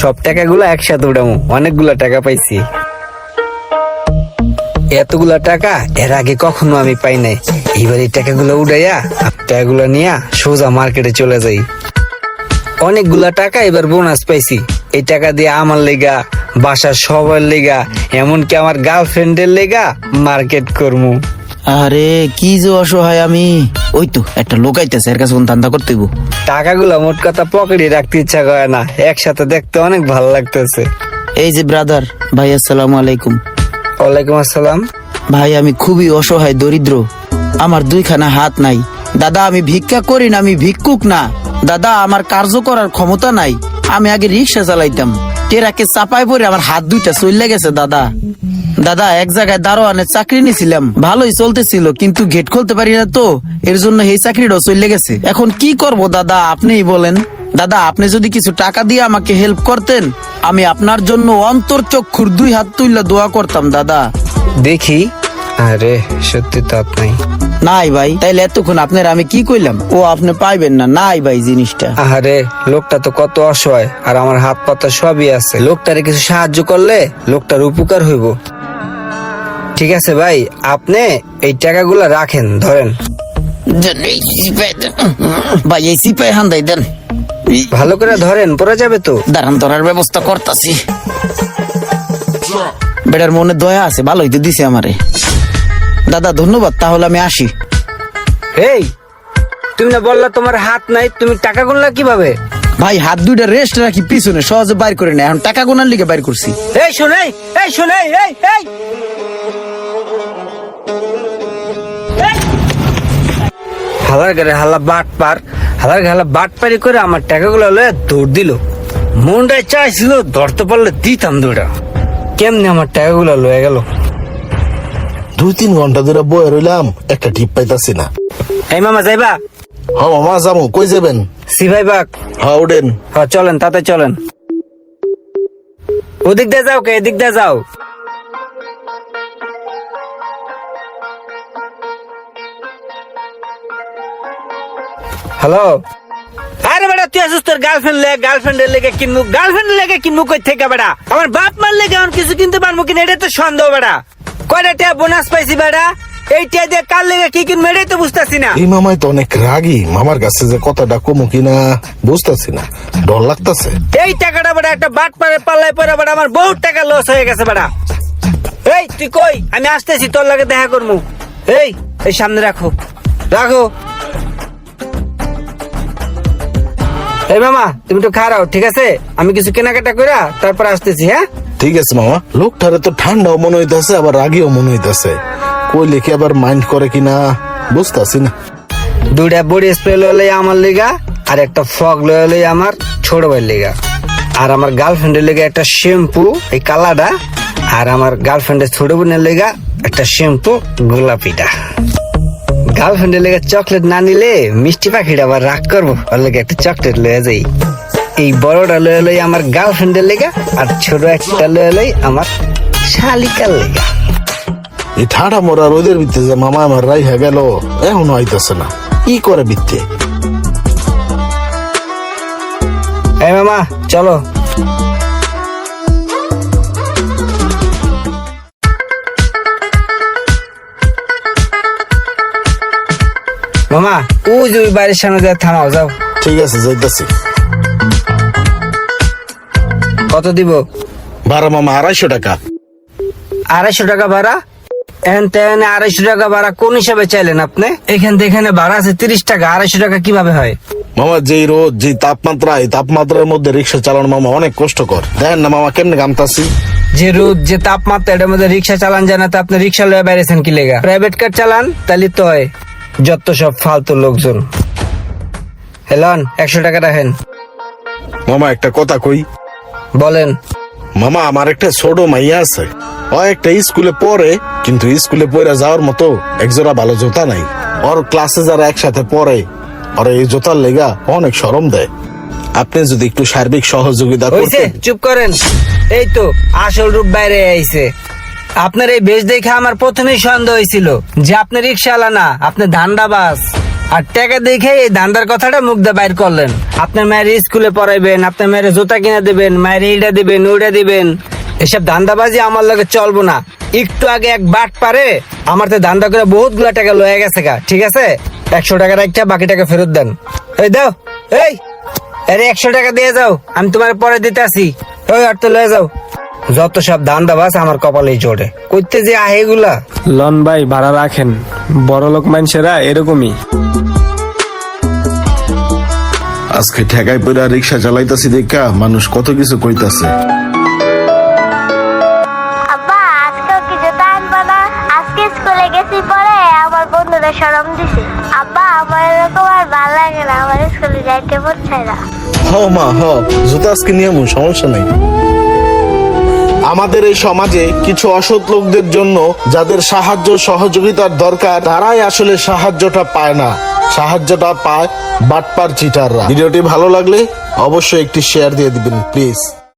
সব টাকাগুলো একসাথে উঠামো। অনেকগুলা টাকা পাইছি। এতগুলা টাকা এর আগে কখনো আমি পাই নাই। এবার এই টাকাগুলো উড়াইয়া টাকাগুলো নিয়ে সোজা মার্কেটে চলে যাই। অনেকগুলা টাকা এবার বোনাস পাইছি। এই টাকা দিয়ে আমার লেগা, বাসার সবার লেগা, এমনকি আমার গার্লফ্রেন্ডের লেগা মার্কেট করমু। আরে, কি যে অসহায় আমি। ওই তো একটা লোক আইতেছে এর কাছে কোন ধান্দা করতে হইবো। টাকাগুলো মোট কথা পকেটে রাখতে ইচ্ছা করে না একসাথে দেখতে অনেক ভালো লাগতেছে। এই যে ব্রাদার ভাই আসসালামু আলাইকুম। ওয়ালাইকুম আসসালাম। ভাই আমি খুবই অসহায় দরিদ্র। আমার দুইখানা হাত নাই। দাদা আমি ভিক্ষা করি না আমি ভিক্ষুক না। দাদা আমার কার্য করার ক্ষমতা নাই। আমি আগে রিক্সা চালাইতাম। টেরাকে চাপায় পরে আমার হাত দুইটা চলে গেছে দাদা। দাদা এক জায়গায় দারোয়ানের চাকরি নিয়েছিলাম ভালোই চলতেছিল কিন্তু গেট খুলতে পারি না তো এর জন্য এই চাকরিটাও চলে গেছে। এখন কি করব দাদা আপনিই বলেন। দাদা আপনি যদি কিছু টাকা দিয়ে আমাকে হেল্প করতেন আমি আপনার জন্য অন্তর চক্ষুর দুই হাত তুললে দোয়া করতাম দাদা। দেখি। আরে সত্যি তো নাই নাই ভাই তাইলে এতক্ষণ আপনার আমি কি কইলাম? ও আপনি পাইবেন না নাই ভাই জিনিসটা। আরে লোকটা তো কত অসহায় আর আমার হাত পাতা সবই আছে। লোকটারে কিছু সাহায্য করলে লোকটার উপকার হইব। ঠিক আছে ভাই আপনি এই টাকাগুলো রাখেন ধরেন। ভাই এই সিপাই হান্দাই দেন। ভালো করে ধরেন পরে যাবে তো। দাঁড়ান ধরার ব্যবস্থা করতাছি। বেটার মনে দয়া আছে ভালোই তো দিছে আমারে। দাদা ধন্যবাদ তাহলে আমি আসি। এই তুমি না বললা তোমার হাত নাই তুমি টাকা গুনলা কীভাবে? ভাই হাত দুইটা রেস্ট রাখি পিছনে সহজে বাইর করে নেয় এখন টাকা গোনার লিগে বাইর করছি। এই শোনাই এই শোনাই এই এই। হালার গাড়ি হালা বাট পার হালার গালা বাট পারি করে আমার টাকাগুলো লয়ে দৌড় দিল। মনটাই চাইছিল ধরতে পারলে দিতাম দৌড়া কেমনে আমার টাকাগুলো লয়ে গেল? দুই তিন ঘণ্টা ধরে বয়ে রইলাম একটা টিপ পাইতাছি না। এই মামা যাইবা? হ মামা যাব। কই যাবেন? সি ভাই বাগ হ উঠেন। হ্যাঁ চলেন তাতে চলেন। ওদিক দিয়ে যাও কে? এদিক দিয়ে যাও। হ্যালো আরে বেটা তুই আসিস তোর গার্লফ্রেন্ড লেগে গার্লফ্রেন্ডের লেগে কিনবো গার্লফ্রেন্ডের লেগে কিনবো কই থেকে বেটা? আমার বাপ মার লেগে এখন কিছু কিনতে পারব কিনা এটা তো সন্দেহ বেটা। কয়টা টিয়া বোনাস পাইছি বেটা? এই টিয়া দিয়ে কার লেগে কি কিনবো এটাই তো বুঝতেছি না। এই মামাই তো অনেক রাগি মামার কাছে যে কথাটা কমু কিনা বুঝতেছি না ডর লাগতাছে। এই টাকাটা বেটা একটা বাট পারে পাল্লাই পরে বেটা আমার বহুত টাকা লস হয়ে গেছে বেটা। এই তুই কই? আমি আসতেছি তোর লাগে দেখা করব এই এই সামনে রাখো। রাখো। এই মামা তুমি তো খারাও ঠিক আছে? আমি কিছু কেনাকাটা কইরা তারপর আসতেছি হ্যাঁ? ঠিক আছে মামা। লোকটারে তো ঠান্ডাও মনে হইতাছে আবার রাগিও মনে হইতাছে। কই লিখে আবার মাইন্ড করে কিনা? বুঝতাছি না। দুইটা বডি স্প্রে লয়ে আমার লিগা আর একটা ফগ লয়ে আমার ছোট ভাইয়ের লিগা। আর আমার গার্লফ্রেন্ডের লেগে একটা শ্যাম্পু এই কালাটা আর আমার গার্লফ্রেন্ডের ছোট বোনের লেগা একটা শ্যাম্পু গোলাপিটা। গার্লফ্রেন্ডের লেগে চকলেট না নিলে মিষ্টি পাখিটা আবার রাগ করব ওর লেগে একটা চকলেট লয়ে যাই। এই বড়টা লয়ে লই আমার গার্লফ্রেন্ডের লেগা আর ছোট একটা লয়ে লই আমার শালিকার লেগা। এই ঠাডা মরা রোদের ভিতরে যে মামা আমার রাইহা গেল এখনও আইতাছে না। কি করে বিত্তে এই মামা চলো। মামা ওই যে ওই বাড়ির সামনে যা থামাও যাও। ঠিক আছে যাইতাছি। কত দিব? ভাড়া মামা আড়াইশো টাকা। আড়াইশো টাকা ভাড়া? এখান আড়াইশো টাকা ভাড়া কোন হিসাবে চাইলেন আপনি? এখান থেকে এখানে ভাড়া আছে তিরিশ টাকা আড়াইশো টাকা কীভাবে হয়? মামা যেই রোদ যে তাপমাত্রা এই তাপমাত্রার মধ্যে রিক্সা চালানো মামা অনেক কষ্টকর। দেখেন না মামা কেমনে গামতাছি যে রোদ যে তাপমাত্রা এটার মধ্যে রিক্সা চালান যায় না তো আপনি রিক্সা লয়ে বেড়েছেন কি লেগা? প্রাইভেট কার চালান তাহলে তো হয়। যত সব ফালতু লোকজন। হেলন একশো টাকা রাখেন। মামা একটা কথা কই। বলেন। মামা আমার একটা ছোট মাইয়া আছে। ও একটা স্কুলে পড়ে কিন্তু স্কুলে পড়ে যাওয়ার মতো একজোড়া ভালো জুতা নাই। ওর ক্লাসে যারা একসাথে পড়ে ওর এই জুতার লেগা অনেক সরম দেয়। আপনি যদি একটু সার্বিক সহযোগিতা করতেন। চুপ করেন। এই তো আসল রূপ বাইরে আইছে। আপনার এই বেশ দেখে আমার প্রথমেই সন্দেহ হয়েছিল যে আপনি রিক্সাওয়ালা না, আপনি ধান্দাবাজ আর টাকা দেখে এই ধান্দার কথাটা মুখ দিয়ে বাইর করলেন। আপনার মায়ের স্কুলে পড়াইবেন, আপনার মায়ের জুতা কিনে দেবেন, মায়ের এইটা দিবেন ওইটা দিবেন। এসব ধান্দাবাজি আমার লগে চলবো না। একটু আগে এক বাট পারে, আমার তো ধান্দা করে বহুতগুলা টাকা লয়ে গেছে গা, ঠিক আছে? একশো টাকা রাখতে বাকি টাকা ফেরত দেন। এই দাও, এই! আরে একশো টাকা দিয়ে যাও, আমি তোমার পরে দিতে আসি। ওই আর তো লয়ে যাও। যত সব ধান্দাবাজ আমার কপালে জোরে করতে যে আহে এগুলা? লন ভাই ভাড়া রাখেন। বড় লোক মানুষেরা এরকমই। আজকে ঠেকাই পড়া রিক্সা চালাইতাছি দেখা মানুষ কত কিছু কইতাছে। আব্বা আজকেও কি জুতা আনবা আজকে স্কুলে গেছি পরে আমার বন্ধুরা সরম দিছে। আব্বা আমার এরকম আর ভালো লাগে না। আমার স্কুলে যাইতে পারছে না। হ মা হ। জুতা আজকে নিয়ে সমস্যা নাই। আমাদের এই সমাজে কিছু অসৎ লোকদের জন্য যাদের সাহায্য সহযোগিতার দরকার, তারাই আসলে সাহায্যটা পায় না। সাহায্যটা পায় বাটপার চিটাররা ভিডিওটি ভালো লাগলে অবশ্যই একটি শেয়ার দিয়ে দিবেন প্লিজ